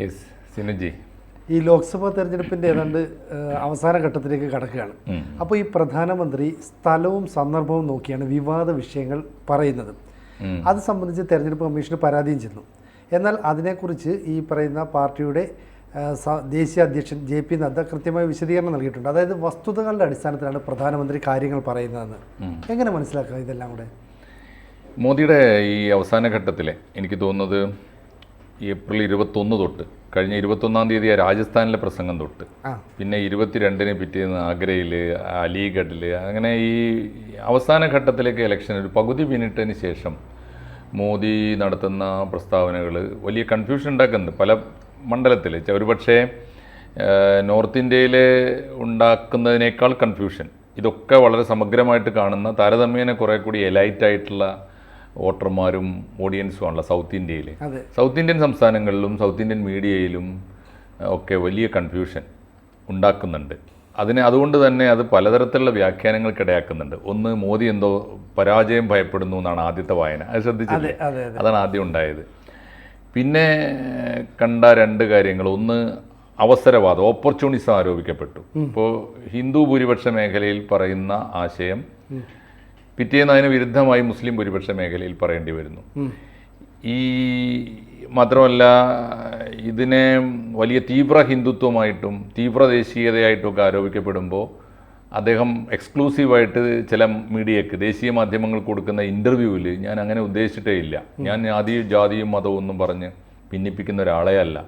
Yes Sinuji ഈ ലോക്സഭാ തെരഞ്ഞെടുപ്പിന്റെ ഏതാണ്ട് അവസാന ഘട്ടത്തിലേക്ക് കടക്കുകയാണ്. അപ്പോൾ ഈ പ്രധാനമന്ത്രി സ്ഥലവും സന്ദർഭവും നോക്കിയാണ് വിവാദ വിഷയങ്ങൾ പറയുന്നത്. അത് സംബന്ധിച്ച് തെരഞ്ഞെടുപ്പ് കമ്മീഷന് പരാതിയും ചെന്നു. എന്നാൽ അതിനെക്കുറിച്ച് ഈ പറയുന്ന പാർട്ടിയുടെ ദേശീയ അധ്യക്ഷൻ ജെ പി നദ്ദ കൃത്യമായ വിശദീകരണം നൽകിയിട്ടുണ്ട്. അതായത് വസ്തുതകളുടെ അടിസ്ഥാനത്തിലാണ് പ്രധാനമന്ത്രി കാര്യങ്ങൾ പറയുന്നതെന്ന്. എങ്ങനെ മനസ്സിലാക്കുക ഇതെല്ലാം കൂടെ? മോദിയുടെ ഈ അവസാന ഘട്ടത്തിലെ എനിക്ക് തോന്നുന്നത് ഏപ്രിൽ ഇരുപത്തൊന്ന് തൊട്ട് കഴിഞ്ഞ ഇരുപത്തൊന്നാം തീയതി ആ രാജസ്ഥാനിലെ പ്രസംഗം തൊട്ട്. പിന്നെ ഇരുപത്തിരണ്ടിന് പിറ്റേന്ന് ആഗ്രയിൽ അലിഗഡിൽ അങ്ങനെ ഈ അവസാന ഘട്ടത്തിലേക്ക് ഇലക്ഷൻ ഒരു പകുതി മിനിറ്റിന് ശേഷം മോദി നടത്തുന്ന പ്രസ്താവനകൾ വലിയ കൺഫ്യൂഷൻ ഉണ്ടാക്കുന്നുണ്ട്. പല മണ്ഡലത്തിൽ ഒരുപക്ഷേ പക്ഷേ നോർത്ത് ഇന്ത്യയിൽ ഉണ്ടാക്കുന്നതിനേക്കാൾ കൺഫ്യൂഷൻ ഇതൊക്കെ വളരെ സമഗ്രമായിട്ട് കാണുന്ന താരതമ്യേന കുറേ കൂടി എലൈറ്റ് ആയിട്ടുള്ള വോട്ടർമാരും ഓഡിയൻസും ആണല്ലോ സൗത്ത് ഇന്ത്യയിൽ സൗത്ത് ഇന്ത്യൻ സംസ്ഥാനങ്ങളിലും സൗത്ത് ഇന്ത്യൻ മീഡിയയിലും ഒക്കെ വലിയ കൺഫ്യൂഷൻ ഉണ്ടാക്കുന്നുണ്ട്. അതിനെ അതുകൊണ്ട് തന്നെ അത് പലതരത്തിലുള്ള വ്യാഖ്യാനങ്ങൾക്കിടയാക്കുന്നുണ്ട്. ഒന്ന് മോദി എന്തോ പരാജയം ഭയപ്പെടുന്നു എന്നാണ് ആദ്യത്തെ വായന. അത് ശ്രദ്ധിച്ചില്ലേ? അതെ അതെ അതാണ് ആദ്യം ഉണ്ടായത്. പിന്നെ കണ്ട രണ്ട് കാര്യങ്ങൾ. ഒന്ന് അവസരവാദം ഓപ്പർച്യൂണിസം ആരോപിക്കപ്പെട്ടു. ഇപ്പോൾ ഹിന്ദു ഭൂരിപക്ഷ മേഖലയിൽ പറയുന്ന ആശയം പിറ്റേന്ന് അതിന് വിരുദ്ധമായി മുസ്ലിം ഭൂരിപക്ഷ മേഖലയിൽ പറയേണ്ടി വരുന്നു. ഈ മാത്രമല്ല ഇതിനെ വലിയ തീവ്ര ഹിന്ദുത്വമായിട്ടും തീവ്ര ദേശീയതയായിട്ടും ഒക്കെ ആരോപിക്കപ്പെടുമ്പോൾ അദ്ദേഹം എക്സ്ക്ലൂസീവായിട്ട് ചില മീഡിയക്ക് ദേശീയ മാധ്യമങ്ങൾ കൊടുക്കുന്ന ഇന്റർവ്യൂവിൽ ഞാൻ അങ്ങനെ ഉദ്ദേശിച്ചിട്ടേ ഇല്ല. ഞാൻ ജാതിയും ജാതിയും മതവും ഒന്നും പറഞ്ഞ് ഭിന്നിപ്പിക്കുന്ന ഒരാളെ അല്ല.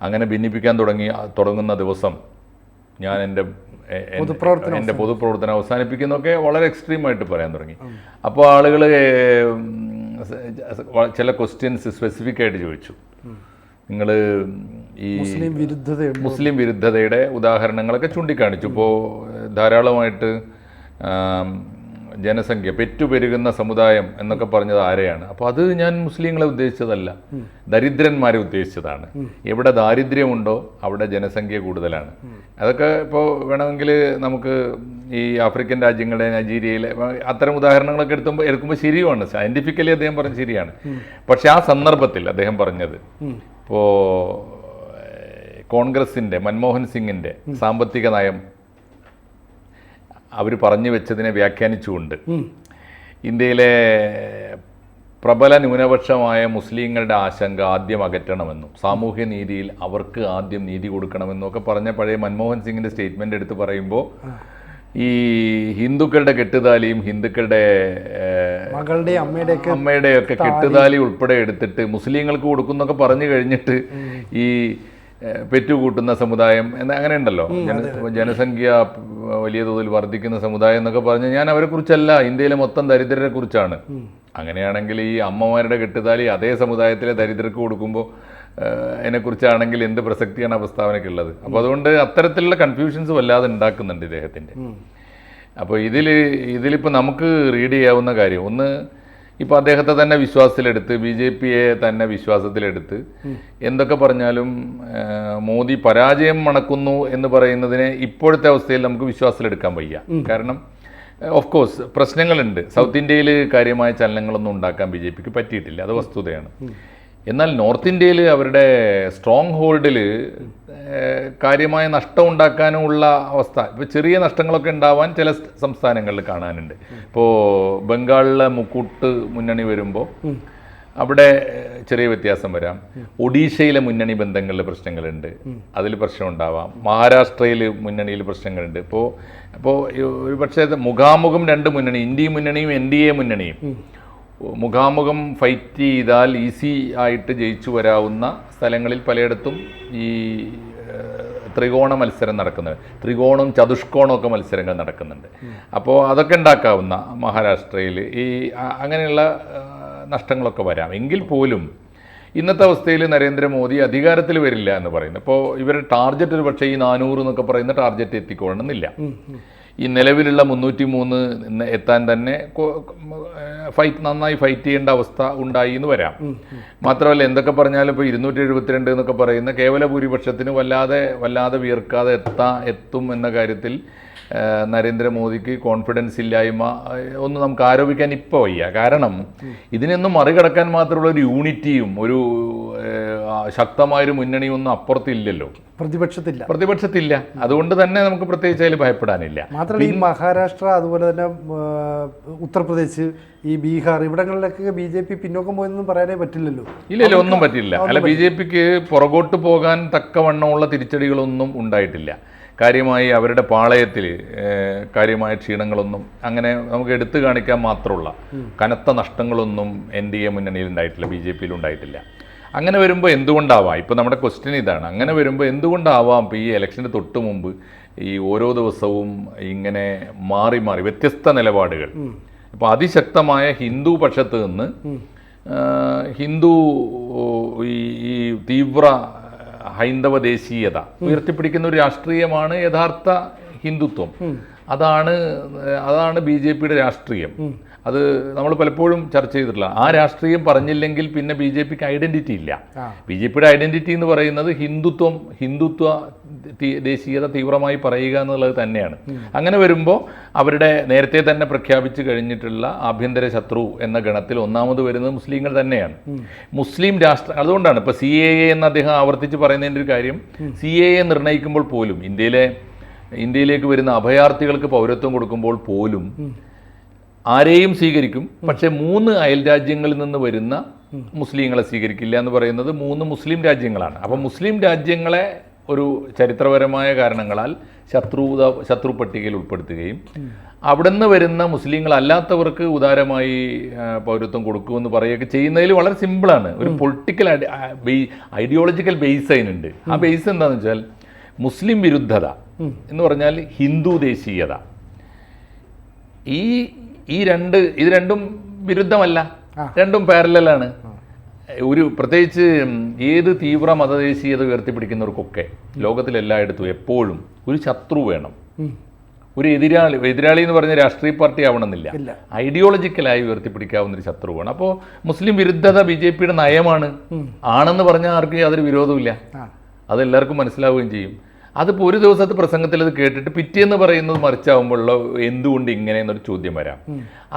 അങ്ങനെ ഭിന്നിപ്പിക്കാൻ തുടങ്ങി തുടങ്ങുന്ന ദിവസം ഞാൻ എന്റെ എന്റെ പൊതുപ്രവർത്തനം അവസാനിപ്പിക്കുന്നൊക്കെ വളരെ എക്സ്ട്രീമായിട്ട് പറയാൻ തുടങ്ങി. അപ്പോൾ ആളുകൾ ചില ക്വസ്റ്റ്യൻസ് സ്പെസിഫിക് ആയിട്ട് ചോദിച്ചു. നിങ്ങൾ ഈ മുസ്ലിം വിരുദ്ധത മുസ്ലിം വിരുദ്ധതയുടെ ഉദാഹരണങ്ങളൊക്കെ ചൂണ്ടിക്കാണിച്ചു. ഇപ്പോൾ ധാരാളമായിട്ട് ജനസംഖ്യ പെറ്റുപെരുകുന്ന സമുദായം എന്നൊക്കെ പറഞ്ഞത് ആരെയാണ്? അപ്പോൾ അത് ഞാൻ മുസ്ലിങ്ങളെ ഉദ്ദേശിച്ചതല്ല. ദരിദ്രന്മാരെ ഉദ്ദേശിച്ചതാണ്. എവിടെ ദാരിദ്ര്യമുണ്ടോ അവിടെ ജനസംഖ്യ കൂടുതലാണ്. അതൊക്കെ ഇപ്പോൾ വേണമെങ്കിൽ നമുക്ക് ഈ ആഫ്രിക്കൻ രാജ്യങ്ങളെ നൈജീരിയയിലെ അത്തരം ഉദാഹരണങ്ങളൊക്കെ എടുത്തുമ്പോൾ എടുക്കുമ്പോൾ ശരിയുമാണ്. സയന്റിഫിക്കലി അദ്ദേഹം പറഞ്ഞ ശരിയാണ്. പക്ഷെ ആ സന്ദർഭത്തിൽ അദ്ദേഹം പറഞ്ഞത് ഇപ്പോൾ കോൺഗ്രസിന്റെ മൻമോഹൻ സിംഗിന്റെ സാമ്പത്തിക നയം അവർ പറഞ്ഞു വെച്ചതിനെ വ്യാഖ്യാനിച്ചുകൊണ്ട്. ഇന്ത്യയിലെ പ്രബല ന്യൂനപക്ഷമായ മുസ്ലിങ്ങളുടെ ആശങ്ക ആദ്യം അകറ്റണമെന്നും സാമൂഹ്യ നീതിയിൽ അവർക്ക് ആദ്യം നീതി കൊടുക്കണമെന്നും ഒക്കെ പറഞ്ഞ പഴയ മൻമോഹൻ സിംഗിന്റെ സ്റ്റേറ്റ്മെന്റ് എടുത്ത് പറയുമ്പോൾ ഈ ഹിന്ദുക്കളുടെ കെട്ടുതാലിയും ഹിന്ദുക്കളുടെ മകളുടെ അമ്മയുടെ അമ്മയുടെയൊക്കെ അമ്മയുടെയൊക്കെ കെട്ടുതാലി ഉൾപ്പെടെ എടുത്തിട്ട് മുസ്ലിങ്ങൾക്ക് കൊടുക്കുന്നൊക്കെ പറഞ്ഞു കഴിഞ്ഞിട്ട് ഈ പെറ്റുകൂട്ടുന്ന സമുദായം എന്ന അങ്ങനെ ഉണ്ടല്ലോ. ജനസംഖ്യ വലിയ തോതിൽ വർദ്ധിക്കുന്ന സമുദായം എന്നൊക്കെ പറഞ്ഞ് ഞാൻ അവരെ കുറിച്ചല്ല ഇന്ത്യയിലെ മൊത്തം ദരിദ്രരെ കുറിച്ചാണ്. അങ്ങനെയാണെങ്കിൽ ഈ അമ്മമാരുടെ കെട്ടുതാലി അതേ സമുദായത്തിലെ ദരിദ്രർക്ക് കൊടുക്കുമ്പോൾ അതിനെക്കുറിച്ചാണെങ്കിൽ എന്ത് പ്രസക്തിയാണ് ആ പ്രസ്താവനയ്ക്കുള്ളത് അപ്പോൾ അതുകൊണ്ട് അത്തരത്തിലുള്ള കൺഫ്യൂഷൻസ് വല്ലാതെ ഉണ്ടാക്കുന്നുണ്ട് ഇദ്ദേഹത്തിന്റെ അപ്പോൾ ഇതിൽ ഇതിലിപ്പോൾ നമുക്ക് റീഡ് ചെയ്യാവുന്ന കാര്യം ഒന്ന് ഇപ്പോൾ അദ്ദേഹത്തെ തന്നെ വിശ്വാസത്തിലെടുത്ത് ബി ജെ പിയെ തന്നെ വിശ്വാസത്തിലെടുത്ത്. എന്തൊക്കെ പറഞ്ഞാലും മോദി പരാജയം മണക്കുന്നു എന്ന് പറയുന്നതിനെ ഇപ്പോഴത്തെ അവസ്ഥയിൽ നമുക്ക് വിശ്വാസത്തിലെടുക്കാൻ വയ്യ. കാരണം ഓഫ് കോഴ്സ് പ്രശ്നങ്ങളുണ്ട്. സൗത്ത് ഇന്ത്യയിൽ കാര്യമായ ചലനങ്ങളൊന്നും ഉണ്ടാക്കാൻ ബി ജെ പിക്ക് പറ്റിയിട്ടില്ല. അത് വസ്തുതയാണ്. എന്നാൽ നോർത്ത് ഇന്ത്യയിൽ അവരുടെ സ്ട്രോങ് ഹോൾഡിൽ കാര്യമായ നഷ്ടം ഉണ്ടാക്കാനുമുള്ള അവസ്ഥ. ഇപ്പോൾ ചെറിയ നഷ്ടങ്ങളൊക്കെ ഉണ്ടാവാൻ ചില സംസ്ഥാനങ്ങളിൽ കാണാനുണ്ട്. ഇപ്പോൾ ബംഗാളിലെ മുക്കൂട്ട് മുന്നണി വരുമ്പോൾ അവിടെ ചെറിയ വ്യത്യാസം വരാം. ഒഡീഷയിലെ മുന്നണി ബന്ധങ്ങളിൽ പ്രശ്നങ്ങളുണ്ട്. അതിൽ പ്രശ്നം ഉണ്ടാവാം. മഹാരാഷ്ട്രയിൽ മുന്നണിയിൽ പ്രശ്നങ്ങളുണ്ട്. ഇപ്പോൾ അപ്പോൾ ഒരു പക്ഷേ മുഖാമുഖം രണ്ട് മുന്നണി ഇന്ത്യ മുന്നണിയും എൻ ഡി എ മുന്നണിയും. മുഖാമുഖം ഫൈറ്റ് ചെയ്താൽ ഈസി ആയിട്ട് ജയിച്ചു വരാവുന്ന സ്ഥലങ്ങളിൽ പലയിടത്തും ഈ ത്രികോണ മത്സരം നടക്കുന്നുണ്ട്. ത്രികോണം ചതുഷ്കോണമൊക്കെ മത്സരങ്ങൾ നടക്കുന്നുണ്ട്. അപ്പോൾ അതൊക്കെ ഉണ്ടാക്കാവുന്ന മഹാരാഷ്ട്രയിൽ ഈ അങ്ങനെയുള്ള നഷ്ടങ്ങളൊക്കെ വരാം. എങ്കിൽ പോലും ഇന്നത്തെ അവസ്ഥയിൽ നരേന്ദ്രമോദി അധികാരത്തിൽ വരില്ല എന്ന് പറയുന്നു. ഇപ്പോൾ ഇവരുടെ ടാർഗറ്റ് ഒരു പക്ഷേ ഈ നാനൂറ് എന്നൊക്കെ പറയുന്ന ടാർഗറ്റ് എത്തിക്കൊള്ളണമെന്നില്ല ഈ നിലവിലുള്ള മുന്നൂറ്റി മൂന്ന് എത്താൻ തന്നെ ഫൈറ്റ് നന്നായി ഫൈറ്റ് ചെയ്യേണ്ട അവസ്ഥ ഉണ്ടായി എന്ന് വരാം. മാത്രമല്ല എന്തൊക്കെ പറഞ്ഞാലും ഇപ്പോൾ ഇരുന്നൂറ്റി എഴുപത്തിരണ്ട് എന്നൊക്കെ പറയുന്ന കേവല ഭൂരിപക്ഷത്തിന് വല്ലാതെ വല്ലാതെ വിയർക്കാതെ എത്താ എത്തും എന്ന കാര്യത്തിൽ നരേന്ദ്രമോദിക്ക് കോൺഫിഡൻസ് ഇല്ലായ്മ ഒന്ന് നമുക്ക് ആരോപിക്കാൻ ഇപ്പോൾ വയ്യ. കാരണം ഇതിനൊന്നും മറികടക്കാൻ മാത്രമുള്ള ഒരു യൂണിറ്റിയും ഒരു ശക്തമായൊരു മുന്നണിയൊന്നും അപ്പുറത്തില്ലല്ലോ. പ്രതിപക്ഷത്തില്ല. പ്രതിപക്ഷത്തില്ല. അതുകൊണ്ട് തന്നെ നമുക്ക് പ്രത്യേകിച്ച് അതിൽ ഭയപ്പെടാനില്ല. മാത്രമല്ല ഈ മഹാരാഷ്ട്ര അതുപോലെ തന്നെ ഉത്തർപ്രദേശ് ഈ ബീഹാർ ഇവിടങ്ങളിലൊക്കെ ബി ജെ പി പിന്നോക്കം പോയെന്നും പറയാനേ പറ്റില്ലല്ലോ. ഇല്ല ഇല്ല ഒന്നും പറ്റില്ല. അല്ല ബി ജെ പിക്ക് പുറകോട്ട് പോകാൻ തക്കവണ്ണമുള്ള തിരിച്ചടികളൊന്നും ഉണ്ടായിട്ടില്ല. കാര്യമായി അവരുടെ പാളയത്തിൽ കാര്യമായ ക്ഷീണങ്ങളൊന്നും അങ്ങനെ നമുക്ക് എടുത്തു കാണിക്കാൻ മാത്രമുള്ള കനത്ത നഷ്ടങ്ങളൊന്നും എൻ ഡി എ മുന്നണിയിൽ ഉണ്ടായിട്ടില്ല ബി ജെ പിയിൽ ഉണ്ടായിട്ടില്ല. അങ്ങനെ വരുമ്പോൾ എന്തുകൊണ്ടാവാം? ഇപ്പോൾ നമ്മുടെ ക്വസ്റ്റ്യൻ ഇതാണ്. അങ്ങനെ വരുമ്പോൾ എന്തുകൊണ്ടാവാം ഇപ്പോൾ ഈ ഇലക്ഷന്റെ തൊട്ട് മുമ്പ് ഈ ഓരോ ദിവസവും ഇങ്ങനെ മാറി മാറി വ്യത്യസ്ത നിലപാടുകൾ? ഇപ്പോൾ അതിശക്തമായ ഹിന്ദു പക്ഷത്ത് നിന്ന് ഹിന്ദു ഈ ഈ തീവ്ര ഹൈന്ദവ ദേശീയത ഉയർത്തിപ്പിടിക്കുന്ന ഒരു രാഷ്ട്രീയമാണ് യഥാർത്ഥ ഹിന്ദുത്വം. അതാണ് അതാണ് ബി ജെ പിയുടെ രാഷ്ട്രീയം. അത് നമ്മൾ പലപ്പോഴും ചർച്ച ചെയ്തിട്ടില്ല. ആ രാഷ്ട്രീയം പറഞ്ഞില്ലെങ്കിൽ പിന്നെ ബി ജെ പിക്ക് ഐഡന്റിറ്റി ഇല്ല. ബി ജെ പിയുടെ ഐഡന്റിറ്റി എന്ന് പറയുന്നത് ഹിന്ദുത്വം ഹിന്ദുത്വ ദേശീയത തീവ്രമായി പറയുക എന്നുള്ളത് തന്നെയാണ്. അങ്ങനെ വരുമ്പോൾ അവരുടെ നേരത്തെ തന്നെ പ്രഖ്യാപിച്ചു കഴിഞ്ഞിട്ടുള്ള ആഭ്യന്തര ശത്രു എന്ന ഗണത്തിൽ ഒന്നാമത് വരുന്നത് മുസ്ലിങ്ങൾ തന്നെയാണ്. മുസ്ലിം രാഷ്ട്ര അതുകൊണ്ടാണ് ഇപ്പോൾ സി എ എ എന്ന് അദ്ദേഹം ആവർത്തിച്ച് പറയുന്നതിന്റെ ഒരു കാര്യം സി എ എ നിർണയിക്കുമ്പോൾ പോലും ഇന്ത്യയിലെ ഇന്ത്യയിലേക്ക് വരുന്ന അഭയാർത്ഥികൾക്ക് പൗരത്വം കൊടുക്കുമ്പോൾ പോലും ആരെയും സ്വീകരിക്കും. പക്ഷേ മൂന്ന് അയൽ രാജ്യങ്ങളിൽ നിന്ന് വരുന്ന മുസ്ലിങ്ങളെ സ്വീകരിക്കില്ല എന്ന് പറയുന്നത് മൂന്ന് മുസ്ലിം രാജ്യങ്ങളാണ്. അപ്പം മുസ്ലിം രാജ്യങ്ങളെ ഒരു ചരിത്രപരമായ കാരണങ്ങളാൽ ശത്രുത ശത്രു പട്ടികയിൽ ഉൾപ്പെടുത്തുകയും അവിടുന്ന് വരുന്ന മുസ്ലിങ്ങളല്ലാത്തവർക്ക് ഉദാരമായി പൗരത്വം കൊടുക്കുമെന്ന് പറയുകയൊക്കെ ചെയ്യുന്നതിൽ വളരെ സിമ്പിളാണ്. ഒരു പൊളിറ്റിക്കൽ ഐഡിയോളജിക്കൽ ബേസ് അതിനുണ്ട് ആ ബേസ് എന്താണെന്ന് വെച്ചാൽ മുസ്ലിം വിരുദ്ധത എന്ന് പറഞ്ഞാൽ ഹിന്ദു ദേശീയത. ഈ ഈ രണ്ട് ഇത് രണ്ടും വിരുദ്ധമല്ല. രണ്ടും പാരലാണ് ഒരു പ്രത്യേകിച്ച് ഏത് തീവ്ര മതദേശീയത ഉയർത്തിപ്പിടിക്കുന്നവർക്കൊക്കെ ലോകത്തിലെല്ലായിടത്തും എപ്പോഴും ഒരു ശത്രു വേണം. ഒരു എതിരാളി എതിരാളി എന്ന് പറഞ്ഞ രാഷ്ട്രീയ പാർട്ടി ആവണമെന്നില്ല. ഐഡിയോളജിക്കലായി ഉയർത്തിപ്പിടിക്കാവുന്ന ഒരു ശത്രു വേണം. അപ്പോൾ മുസ്ലിം വിരുദ്ധത ബി ജെ പിയുടെ നയമാണ്. ആണെന്ന് പറഞ്ഞാൽ ആർക്കും യാതൊരു വിരോധമില്ല അതെല്ലാവർക്കും മനസ്സിലാവുകയും ചെയ്യും. അതിപ്പോൾ ഒരു ദിവസത്തെ പ്രസംഗത്തിൽ അത് കേട്ടിട്ട് പിറ്റേന്ന് പറയുന്നത് മറിച്ചാവുമ്പോഴുള്ള എന്തുകൊണ്ട് ഇങ്ങനെ എന്നൊരു ചോദ്യം വരാം.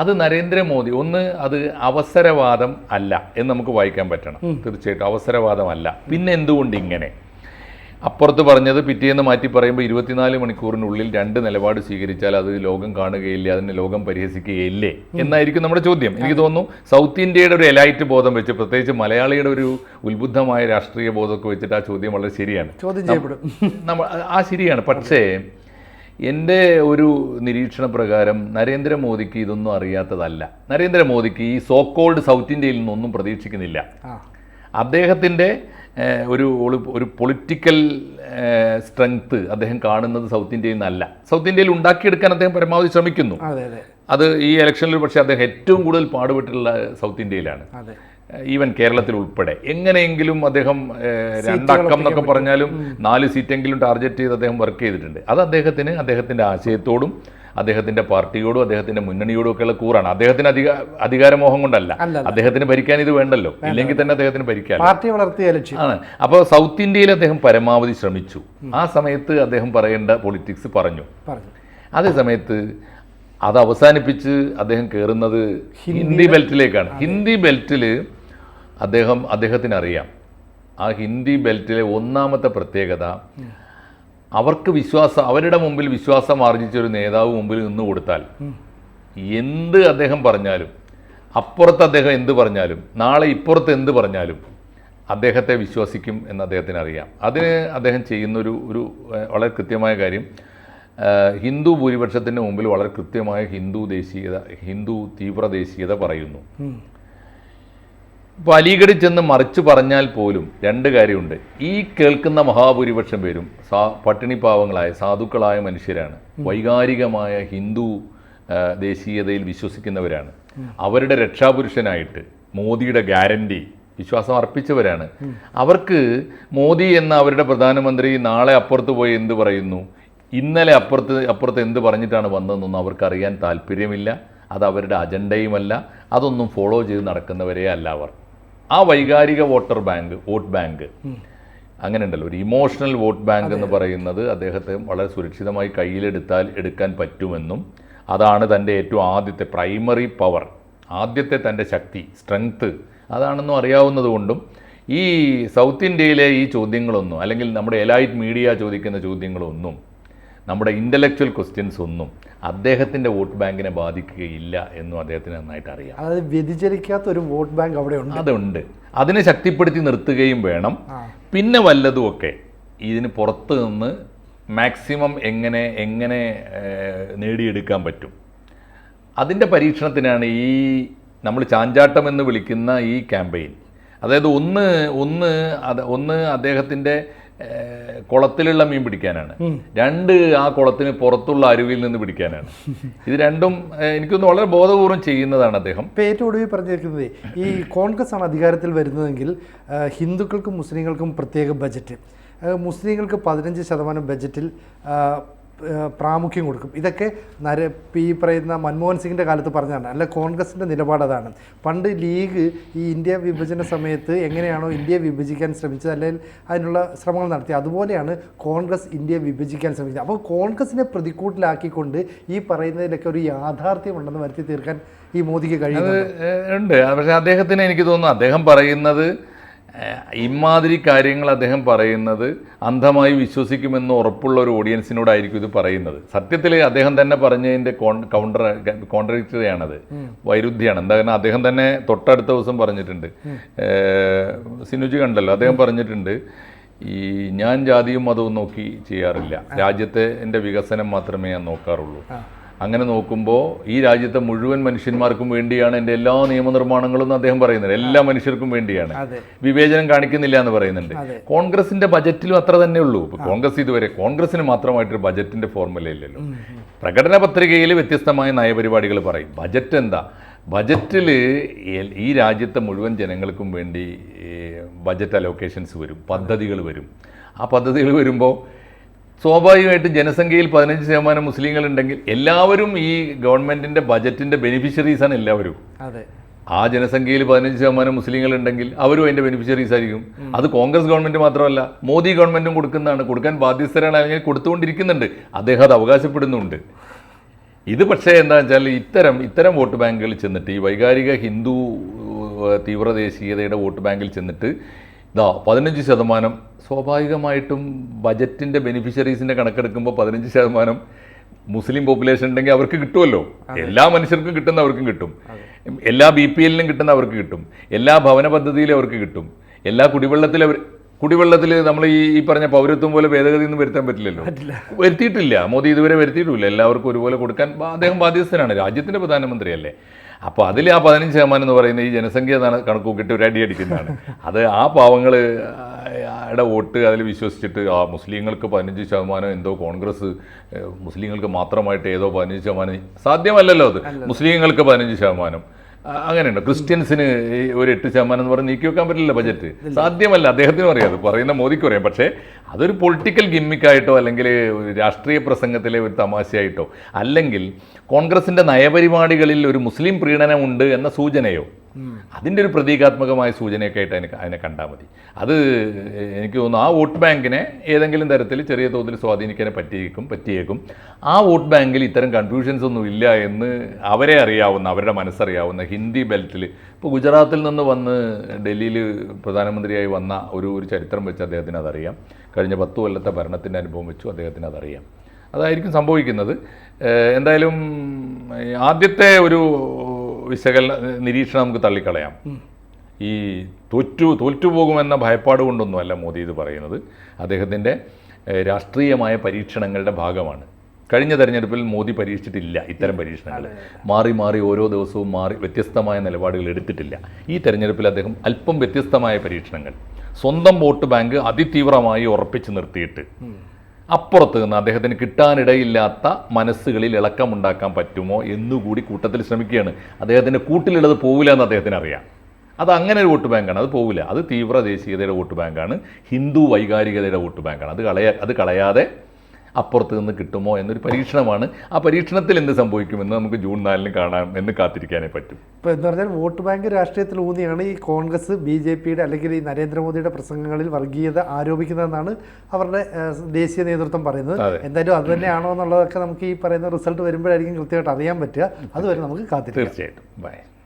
അത് നരേന്ദ്രമോദി ഒന്ന് അത് അവസരവാദം അല്ല എന്ന് നമുക്ക് വായിക്കാൻ പറ്റണം. തീർച്ചയായിട്ടും അവസരവാദമല്ല പിന്നെ എന്തുകൊണ്ട് ഇങ്ങനെ? അപ്പുറത്ത് പറഞ്ഞത് പിറ്റേന്ന് മാറ്റി പറയുമ്പോൾ ഇരുപത്തിനാല് മണിക്കൂറിനുള്ളിൽ രണ്ട് നിലപാട് സ്വീകരിച്ചാൽ അത് ലോകം കാണുകയില്ലേ അതിനെ ലോകം പരിഹസിക്കുകയില്ലേ? എന്നായിരിക്കും നമ്മുടെ ചോദ്യം. എനിക്ക് തോന്നുന്നു സൗത്ത് ഇന്ത്യയുടെ ഒരു എലൈറ്റ് ബോധം വെച്ച് പ്രത്യേകിച്ച് മലയാളിയുടെ ഒരു ഉത്ബുദ്ധമായ രാഷ്ട്രീയ ബോധമൊക്കെ വെച്ചിട്ട് ആ ചോദ്യം വളരെ ശരിയാണ്. ചോദ്യം ചെയ്യപ്പെടും. നമ്മൾ ആ ശരിയാണ്. പക്ഷേ എന്റെ ഒരു നിരീക്ഷണ പ്രകാരം നരേന്ദ്രമോദിക്ക് ഇതൊന്നും അറിയാത്തതല്ല. നരേന്ദ്രമോദിക്ക് ഈ സോക്കോൾഡ് സൗത്ത് ഇന്ത്യയിൽ നിന്നൊന്നും പ്രതീക്ഷിക്കുന്നില്ല. അദ്ദേഹത്തിന്റെ ഒരു ഒരു പൊളിറ്റിക്കൽ സ്ട്രെങ്ത് അദ്ദേഹം കാണുന്നത് സൗത്ത് ഇന്ത്യയിൽ നിന്നല്ല. സൗത്ത് ഇന്ത്യയിൽ ഉണ്ടാക്കിയെടുക്കാൻ അദ്ദേഹം പരമാവധി ശ്രമിക്കുന്നു. അതെ ഈ ഇലക്ഷനിൽ പക്ഷേ അദ്ദേഹം ഏറ്റവും കൂടുതൽ പാടുപെട്ടിട്ടുള്ള സൗത്ത് ഇന്ത്യയിലാണ് ഈവൻ കേരളത്തിൽ ഉൾപ്പെടെ. എങ്ങനെയെങ്കിലും അദ്ദേഹം രണ്ടക്കം എന്നൊക്കെ പറഞ്ഞാലും നാല് സീറ്റെങ്കിലും ടാർഗറ്റ് ചെയ്ത് അദ്ദേഹം വർക്ക് ചെയ്തിട്ടുണ്ട്. അത് അദ്ദേഹത്തിന് അദ്ദേഹത്തിന്റെ ആശയത്തോടും അദ്ദേഹത്തിന്റെ പാർട്ടിയോടും അദ്ദേഹത്തിന്റെ മുന്നണിയോടും ഉള്ള കൂറാണ്. അദ്ദേഹത്തിന് അധിക അധികാരമോഹം കൊണ്ടല്ല. അദ്ദേഹത്തിന് ഭരിക്കാൻ ഇത് വേണ്ടല്ലോ. ഇല്ലെങ്കിൽ തന്നെ അദ്ദേഹത്തിന് ഭരിക്കാൻ പാർട്ടി വളർത്തിയ ആണ്. അപ്പോൾ സൗത്ത് ഇന്ത്യയിൽ അദ്ദേഹം പരമാവധി ശ്രമിച്ചു. ആ സമയത്ത് അദ്ദേഹം പറയേണ്ട പൊളിറ്റിക്സ് പറഞ്ഞു. പറഞ്ഞു. അതേ സമയത്ത് അത് അവസാനിപ്പിച്ച് അദ്ദേഹം കയറുന്നത് ഹിന്ദി ബെൽറ്റിലേക്കാണ്. ഹിന്ദി ബെൽറ്റിൽ അദ്ദേഹം അദ്ദേഹത്തിന് അറിയാം ആ ഹിന്ദി ബെൽറ്റിലെ ഒന്നാമത്തെ പ്രത്യേകത അവർക്ക് വിശ്വാസം അവരുടെ മുമ്പിൽ വിശ്വാസം ആർജിച്ച ഒരു നേതാവ് മുമ്പിൽ നിന്ന് കൊടുത്താൽ എന്ത് അദ്ദേഹം പറഞ്ഞാലും അപ്പുറത്ത് അദ്ദേഹം എന്ത് പറഞ്ഞാലും നാളെ ഇപ്പുറത്ത് എന്ത് പറഞ്ഞാലും അദ്ദേഹത്തെ വിശ്വസിക്കും എന്ന് അദ്ദേഹത്തിന് അറിയാം. അതിന് അദ്ദേഹം ചെയ്യുന്നൊരു ഒരു വളരെ കൃത്യമായ കാര്യം ഹിന്ദു ഭൂരിപക്ഷത്തിന്റെ മുമ്പിൽ വളരെ കൃത്യമായ ഹിന്ദു ദേശീയത ഹിന്ദു തീവ്ര ദേശീയത പറയുന്നു. ഇപ്പോൾ ചെന്ന് മറിച്ച് പറഞ്ഞാൽ പോലും രണ്ട് കാര്യമുണ്ട്. ഈ കേൾക്കുന്ന മഹാഭൂരിപക്ഷം പേരും സാ പട്ടിണി പാവങ്ങളായ സാധുക്കളായ മനുഷ്യരാണ്. വൈകാരികമായ ഹിന്ദു ദേശീയതയിൽ വിശ്വസിക്കുന്നവരാണ്. അവരുടെ രക്ഷാപുരുഷനായിട്ട് മോദിയുടെ ഗ്യാരണ്ടി വിശ്വാസം അർപ്പിച്ചവരാണ്. അവർക്ക് മോദി എന്ന അവരുടെ പ്രധാനമന്ത്രി നാളെ അപ്പുറത്ത് പോയി എന്ത് പറയുന്നു? ഇന്നലെ അപ്പുറത്ത് അപ്പുറത്ത് എന്ത് പറഞ്ഞിട്ടാണ് വന്നതെന്നൊന്നും അവർക്ക് അറിയാൻ താല്പര്യമില്ല. അത് അവരുടെ അജണ്ടയുമല്ല. അതൊന്നും ഫോളോ ചെയ്ത് നടക്കുന്നവരേ അല്ല അവർ. ആ വൈകാരിക വോട്ടർ ബാങ്ക് വോട്ട് ബാങ്ക്. അങ്ങനെ ഉണ്ടല്ലോ ഒരു ഇമോഷണൽ വോട്ട് ബാങ്ക് എന്ന് പറയുന്നത് അദ്ദേഹത്തെ വളരെ സുരക്ഷിതമായി കയ്യിലെടുത്താൽ എടുക്കാൻ പറ്റുമെന്നും അതാണ് തന്റെ ഏറ്റവും ആദ്യത്തെ പ്രൈമറി പവർ ആദ്യത്തെ തന്റെ ശക്തി സ്ട്രെങ്ത്ത് അതാണെന്നും അറിയാവുന്നതുകൊണ്ടും ഈ സൗത്ത് ഇന്ത്യയിലെ ഈ ചോദ്യങ്ങളൊന്നും അല്ലെങ്കിൽ നമ്മുടെ എലൈറ്റ് മീഡിയ ചോദിക്കുന്ന ചോദ്യങ്ങളൊന്നും നമ്മുടെ ഇന്റലക്ച്വൽ ക്വസ്റ്റ്യൻസ് ഒന്നും അദ്ദേഹത്തിന്റെ വോട്ട് ബാങ്കിനെ ബാധിക്കുകയില്ല എന്നും അദ്ദേഹത്തിന് നന്നായിട്ട് അറിയാം. അതായത് വ്യതിചലിക്കാത്ത ഒരു വോട്ട് ബാങ്ക് അവിടെ ഉണ്ട്. അതുണ്ട്. അതിനെ ശക്തിപ്പെടുത്തി നിർത്തുകയും വേണം. പിന്നെ വല്ലതുമൊക്കെ ഇതിന് പുറത്ത് നിന്ന് മാക്സിമം എങ്ങനെ എങ്ങനെ നേടിയെടുക്കാൻ പറ്റും? അതിന്റെ പരീക്ഷണത്തിനാണ് ഈ നമ്മൾ ചാഞ്ചാട്ടം എന്ന് വിളിക്കുന്ന ഈ ക്യാമ്പയിൻ. അതായത് ഒന്ന് ഒന്ന് അത് ഒന്ന് അദ്ദേഹത്തിന്റെ കുളത്തിലുള്ള മീൻ പിടിക്കാനാണ്. രണ്ട് ആ കുളത്തിന് പുറത്തുള്ള അരുവിയിൽ നിന്ന് പിടിക്കാനാണ്. ഇത് രണ്ടും എനിക്കൊന്ന് വളരെ ബോധപൂർവം ചെയ്യുന്നതാണ് അദ്ദേഹം. ഇപ്പം ഏറ്റവും ഒടുവിൽ പറഞ്ഞിരിക്കുന്നത് ഈ കോൺഗ്രസ് ആണ് അധികാരത്തിൽ വരുന്നതെങ്കിൽ ഹിന്ദുക്കൾക്കും മുസ്ലിങ്ങൾക്കും പ്രത്യേക ബജറ്റ്. മുസ്ലിങ്ങൾക്ക് പതിനഞ്ച് ശതമാനം ബജറ്റിൽ പ്രാമുഖ്യം കൊടുക്കും. ഇതൊക്കെ നര പി പറയുന്ന മൻമോഹൻ സിംഗിന്റെ കാലത്ത് പറഞ്ഞതാണ്. അല്ല കോൺഗ്രസിന്റെ നിലപാട് അതാണ്. പണ്ട് ലീഗ് ഈ ഇന്ത്യ വിഭജന സമയത്ത് എങ്ങനെയാണോ ഇന്ത്യയെ വിഭജിക്കാൻ ശ്രമിച്ചത് അല്ലെങ്കിൽ അതിനുള്ള ശ്രമങ്ങൾ നടത്തി. അതുപോലെയാണ് കോൺഗ്രസ് ഇന്ത്യയെ വിഭജിക്കാൻ ശ്രമിച്ചത്. അപ്പോൾ കോൺഗ്രസിനെ പ്രതിക്കൂട്ടിലാക്കിക്കൊണ്ട് ഈ പറയുന്നതിലൊക്കെ ഒരു യാഥാർത്ഥ്യം ഉണ്ടെന്ന് വരുത്തി തീർക്കാൻ ഈ മോദിക്ക് കഴിയുന്നത് ഉണ്ട്. പക്ഷേ അദ്ദേഹത്തിന് എനിക്ക് തോന്നുന്നു അദ്ദേഹം പറയുന്നത് ഇമാതിരി കാര്യങ്ങൾ അദ്ദേഹം പറയുന്നത് അന്ധമായി വിശ്വസിക്കുമെന്ന് ഉറപ്പുള്ള ഒരു ഓഡിയൻസിനോടായിരിക്കും ഇത് പറയുന്നത്. സത്യത്തിൽ അദ്ദേഹം തന്നെ പറഞ്ഞതിന്റെ കൗണ്ടർ കോൺട്രഡിക്ടറിയാണത് വൈരുദ്ധ്യമാണ്. എന്താ കാരണം അദ്ദേഹം തന്നെ തൊട്ടടുത്ത ദിവസം പറഞ്ഞിട്ടുണ്ട്. സിനുജി കണ്ടല്ലോ. അദ്ദേഹം പറഞ്ഞിട്ടുണ്ട് ഈ ഞാൻ ജാതിയും മതവും നോക്കി ചെയ്യാറില്ല. രാജ്യത്തെ എന്റെ വികസനം മാത്രമേ ഞാൻ നോക്കാറുള്ളൂ. അങ്ങനെ നോക്കുമ്പോൾ ഈ രാജ്യത്തെ മുഴുവൻ മനുഷ്യന്മാർക്കും വേണ്ടിയാണ് എന്റെ എല്ലാ നിയമനിർമ്മാണങ്ങളും അദ്ദേഹം പറയുന്നത്. എല്ലാ മനുഷ്യർക്കും വേണ്ടിയാണ്. വിവേചനം കാണിക്കുന്നില്ല എന്ന് പറയുന്നുണ്ട്. കോൺഗ്രസിന്റെ ബജറ്റിലും അത്ര തന്നെ ഉള്ളൂ. ഇപ്പൊ കോൺഗ്രസ് ഇതുവരെ കോൺഗ്രസിന് മാത്രമായിട്ടൊരു ബജറ്റിന്റെ ഫോർമുല ഇല്ലല്ലോ പ്രകടന പത്രികയിൽ വ്യത്യസ്തമായ നയപരിപാടികൾ പറയും. ബജറ്റ് എന്താ? ബജറ്റിൽ ഈ രാജ്യത്തെ മുഴുവൻ ജനങ്ങൾക്കും വേണ്ടി ബജറ്റ് അലോക്കേഷൻസ് വരും. പദ്ധതികൾ വരും. ആ പദ്ധതികൾ വരുമ്പോൾ സ്വാഭാവികമായിട്ടും ജനസംഖ്യയിൽ പതിനഞ്ച് ശതമാനം മുസ്ലിങ്ങൾ ഉണ്ടെങ്കിൽ എല്ലാവരും ഈ ഗവൺമെന്റിന്റെ ബജറ്റിന്റെ ആണ് എല്ലാവരും. അതെ. ആ ജനസംഖ്യയിൽ പതിനഞ്ച് ശതമാനം മുസ്ലിങ്ങൾ ഉണ്ടെങ്കിൽ അവരും അതിന്റെ ബെനിഫിഷ്യറീസ് ആയിരിക്കും. അത് കോൺഗ്രസ് ഗവൺമെന്റ് മാത്രമല്ല മോദി ഗവൺമെന്റും കൊടുക്കുന്നതാണ്. കൊടുക്കാൻ ബാധ്യസ്ഥരാണ് അല്ലെങ്കിൽ കൊടുത്തുകൊണ്ടിരിക്കുന്നുണ്ട്. അദ്ദേഹം അത് അവകാശപ്പെടുന്നുണ്ട്. ഇത് പക്ഷേ എന്താ വെച്ചാൽ ഇത്തരം ഇത്തരം വോട്ട് ബാങ്കുകളിൽ ചെന്നിട്ട് ഈ വൈകാരിക ഹിന്ദു തീവ്രദേശീയതയുടെ വോട്ട് ബാങ്കിൽ ചെന്നിട്ട് ഇതാ പതിനഞ്ച് ശതമാനം. സ്വാഭാവികമായിട്ടും ബജറ്റിന്റെ ബെനിഫിഷ്യറീസിന്റെ കണക്കെടുക്കുമ്പോൾ പതിനഞ്ച് ശതമാനം മുസ്ലിം പോപ്പുലേഷൻ ഉണ്ടെങ്കിൽ അവർക്ക് കിട്ടുമല്ലോ എല്ലാ മനുഷ്യർക്കും കിട്ടുന്ന അവർക്കും കിട്ടും. എല്ലാ ബി പി എല്ലിനും കിട്ടുന്ന അവർക്ക് കിട്ടും. എല്ലാ ഭവന പദ്ധതിയിലും അവർക്ക് കിട്ടും. എല്ലാ കുടിവെള്ളത്തിലും അവർ കുടിവെള്ളത്തിൽ നമ്മൾ ഈ ഈ പറഞ്ഞ പൗരത്വം പോലെ ഭേദഗതി ഒന്നും വരുത്താൻ പറ്റില്ലല്ലോ. വരുത്തിയിട്ടില്ല. മോദി ഇതുവരെ വരുത്തിയിട്ടില്ല എല്ലാവർക്കും ഒരുപോലെ കൊടുക്കാൻ അദ്ദേഹം ബാധ്യസ്ഥനാണ്. രാജ്യത്തിന്റെ പ്രധാനമന്ത്രിയല്ലേ. അപ്പോൾ അതിൽ ആ പതിനഞ്ച് ശതമാനം എന്ന് പറയുന്ന ഈ ജനസംഖ്യ കണക്ക് നോക്കിയിട്ട് ഒരു അടി അടിക്കുന്നതാണ്. അത് ആ പാവങ്ങൾ യുടെ വോട്ട് അതിൽ വിശ്വസിച്ചിട്ട് ആ മുസ്ലിങ്ങൾക്ക് പതിനഞ്ച് ശതമാനം എന്തോ കോൺഗ്രസ് മുസ്ലിങ്ങൾക്ക് മാത്രമായിട്ട് ഏതോ പതിനഞ്ച് ശതമാനം സാധ്യമല്ലല്ലോ അത്. മുസ്ലിങ്ങൾക്ക് പതിനഞ്ച് ശതമാനം. അങ്ങനെയുണ്ട്. ക്രിസ്ത്യൻസിന് ഒരു എട്ട് ശതമാനം എന്ന് പറഞ്ഞ് നീക്കി വെക്കാൻ പറ്റില്ല ബജറ്റ്. സാധ്യമല്ല. അദ്ദേഹത്തിന് അറിയാം. അത് പറയുന്ന മോദിക്കും അറിയാം. പക്ഷേ അതൊരു പൊളിറ്റിക്കൽ ഗിമ്മിക്കായിട്ടോ അല്ലെങ്കിൽ രാഷ്ട്രീയ പ്രസംഗത്തിലെ ഒരു തമാശയായിട്ടോ അല്ലെങ്കിൽ കോൺഗ്രസിന്റെ നയപരിപാടികളിൽ ഒരു മുസ്ലിം പ്രീണനമുണ്ട് എന്ന സൂചനയോ അതിന്റെ ഒരു പ്രതീകാത്മകമായ സൂചനയൊക്കെ ആയിട്ട് അതിനെ അതിനെ കണ്ടാൽ മതി. അത് എനിക്ക് തോന്നുന്നു ആ വോട്ട് ബാങ്കിനെ ഏതെങ്കിലും തരത്തിൽ ചെറിയ തോതിൽ സ്വാധീനിക്കാനെ പറ്റിയേക്കും പറ്റിയേക്കും. ആ വോട്ട് ബാങ്കിൽ ഇത്തരം കൺഫ്യൂഷൻസ് ഒന്നും ഇല്ല എന്ന് അവരെ അറിയാവുന്ന അവരുടെ മനസ്സറിയാവുന്ന ഹിന്ദി ബെൽറ്റിൽ. ഇപ്പോൾ ഗുജറാത്തിൽ നിന്ന് വന്ന് ഡൽഹിയിൽ പ്രധാനമന്ത്രിയായി വന്ന ഒരു ഒരു ചരിത്രം വെച്ച് അദ്ദേഹത്തിന് അതറിയാം. കഴിഞ്ഞ പത്ത് കൊല്ലത്തെ ഭരണത്തിന്റെ അനുഭവം വെച്ചു അദ്ദേഹത്തിന് അതറിയാം. അതായിരിക്കും സംഭവിക്കുന്നത്. എന്തായാലും ആദ്യത്തെ ഒരു വിശകലന നിരീക്ഷണം നമുക്ക് തള്ളിക്കളയാം. ഈ തോറ്റു തോറ്റുപോകുമെന്ന ഭയപ്പാട് കൊണ്ടൊന്നുമല്ല മോദി ഇത് പറയുന്നത്. അദ്ദേഹത്തിന്റെ രാഷ്ട്രീയമായ പരീക്ഷണങ്ങളുടെ ഭാഗമാണ്. കഴിഞ്ഞ തെരഞ്ഞെടുപ്പിൽ മോദി പരീക്ഷിച്ചിട്ടില്ല ഇത്തരം പരീക്ഷണങ്ങൾ. മാറി മാറി ഓരോ ദിവസവും മാറി വ്യത്യസ്തമായ നിലപാടുകൾ എടുത്തിട്ടില്ല. ഈ തെരഞ്ഞെടുപ്പിൽ അദ്ദേഹം അല്പം വ്യത്യസ്തമായ പരീക്ഷണങ്ങൾ. സ്വന്തം വോട്ട് ബാങ്ക് അതിതീവ്രമായി ഉറപ്പിച്ചു നിർത്തിയിട്ട് അപ്പുറത്ത് നിന്ന് അദ്ദേഹത്തിന് കിട്ടാനിടയില്ലാത്ത മനസ്സുകളിൽ ഇളക്കമുണ്ടാക്കാൻ പറ്റുമോ എന്നുകൂടി കൂട്ടത്തിൽ ശ്രമിക്കുകയാണ്. അദ്ദേഹത്തിന്റെ കൂട്ടിലുള്ളത് പോവില്ല എന്ന് അദ്ദേഹത്തിന് അറിയാം അത് അങ്ങനെ ഒരു വോട്ട് ബാങ്കാണ്. അത് പോവില്ല. അത് തീവ്ര ദേശീയതയുടെ വോട്ട് ബാങ്കാണ്. ഹിന്ദു വൈകാരികതയുടെ വോട്ട് ബാങ്കാണ്. അത് കളയാ അത് കളയാതെ അപ്പുറത്ത് നിന്ന് കിട്ടുമോ എന്നൊരു പരീക്ഷണമാണ്. ആ പരീക്ഷണത്തിൽ എന്ത് സംഭവിക്കുമെന്ന് നമുക്ക് ജൂൺ നാലിന് കാണാം എന്ന് കാത്തിരിക്കാനേ പറ്റും. ഇപ്പോൾ എന്ന് പറഞ്ഞാൽ വോട്ട് ബാങ്ക് രാഷ്ട്രീയത്തിൽ ഊന്നിയാണ് ഈ കോൺഗ്രസ് ബി ജെ പിയുടെ അല്ലെങ്കിൽ ഈ നരേന്ദ്രമോദിയുടെ പ്രസംഗങ്ങളിൽ വർഗീയത ആരോപിക്കുന്നതെന്നാണ് അവരുടെ ദേശീയ നേതൃത്വം പറയുന്നത്. എന്തായാലും അത് തന്നെയാണോ എന്നുള്ളതൊക്കെ നമുക്ക് ഈ പറയുന്ന റിസൾട്ട് വരുമ്പോഴായിരിക്കും കൃത്യമായിട്ട് അറിയാൻ പറ്റുക. അതുവരെ നമുക്ക് കാത്തിരിക്കാം. തീർച്ചയായിട്ടും. ബൈ.